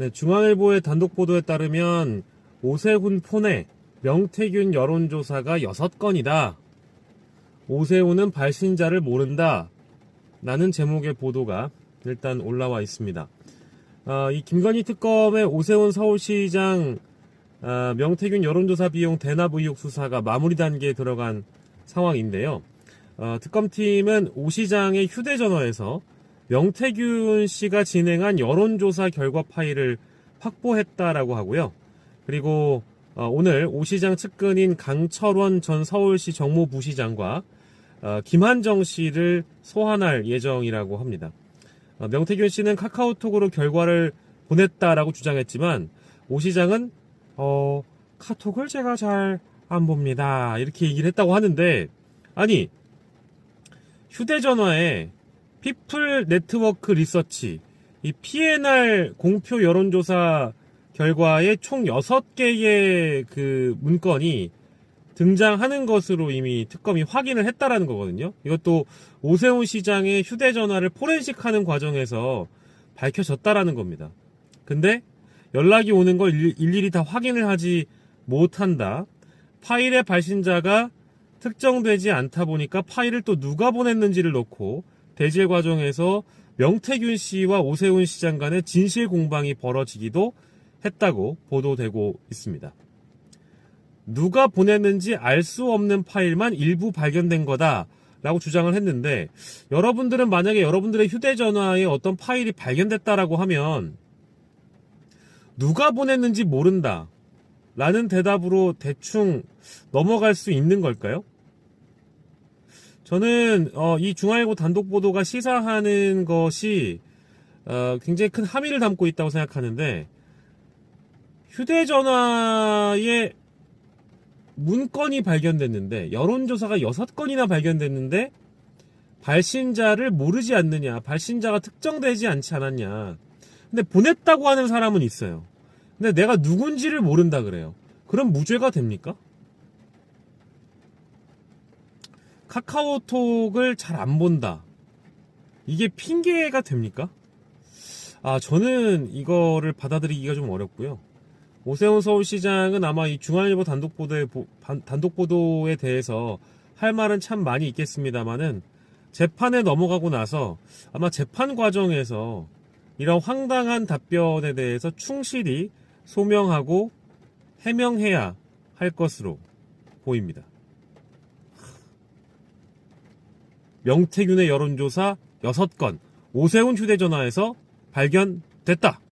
네, 중앙일보의 단독 보도에 따르면 오세훈 폰에 명태균 여론조사가 6건이다. 오세훈은 발신자를 모른다. 라는 제목의 보도가 일단 올라와 있습니다. 아, 이 김건희 특검의 오세훈 서울시장 아, 명태균 여론조사 비용 대납 의혹 수사가 마무리 단계에 들어간 상황인데요. 어, 특검팀은 오 시장의 휴대전화에서 명태균 씨가 진행한 여론조사 결과 파일을 확보했다라고 하고요. 그리고 어, 오늘 오 시장 측근인 강철원 전 서울시 정무부시장과 어, 김한정 씨를 소환할 예정이라고 합니다. 어, 명태균 씨는 카카오톡으로 결과를 보냈다라고 주장했지만 오 시장은 어, 카톡을 제가 잘 안 봅니다. 이렇게 얘기를 했다고 하는데 아니 휴대전화에 피플 네트워크 리서치 이 PNR 공표 여론조사 결과에 총 6개의 그 문건이 등장하는 것으로 이미 특검이 확인을 했다라는 거거든요. 이것도 오세훈 시장의 휴대전화를 포렌식 하는 과정에서 밝혀졌다라는 겁니다. 근데 연락이 오는 걸 일- 일일이 다 확인을 하지 못한다. 파일의 발신자가 특정되지 않다 보니까 파일을 또 누가 보냈는지를 놓고 대질 과정에서 명태균 씨와 오세훈 시장 간의 진실 공방이 벌어지기도 했다고 보도되고 있습니다. 누가 보냈는지 알 수 없는 파일만 일부 발견된 거다 라고 주장을 했는데 여러분들은 만약에 여러분들의 휴대전화에 어떤 파일이 발견됐다라고 하면 누가 보냈는지 모른다 라는 대답으로 대충 넘어갈 수 있는 걸까요? 저는 어, 이 중앙일보 단독 보도가 시사하는 것이 어, 굉장히 큰 함의를 담고 있다고 생각하는데 휴대전화에 문건이 발견됐는데 여론조사가 6건이나 발견됐는데 발신자를 모르지 않느냐 발신자가 특정되지 않지 않았냐. 근데 보냈다고 하는 사람은 있어요. 근데 내가 누군지를 모른다 그래요. 그럼 무죄가 됩니까? 카카오톡을 잘 안 본다. 이게 핑계가 됩니까? 아, 저는 이거를 받아들이기가 좀 어렵고요. 오세훈 서울시장은 아마 이 중앙일보 단독 보도에, 단독 보도에 대해서 할 말은 참 많이 있겠습니다만은 재판에 넘어가고 나서 아마 재판 과정에서 이런 황당한 답변에 대해서 충실히 소명하고 해명해야 할 것으로 보입니다. 명태균의 여론조사 6건 오세훈 휴대전화에서 발견됐다.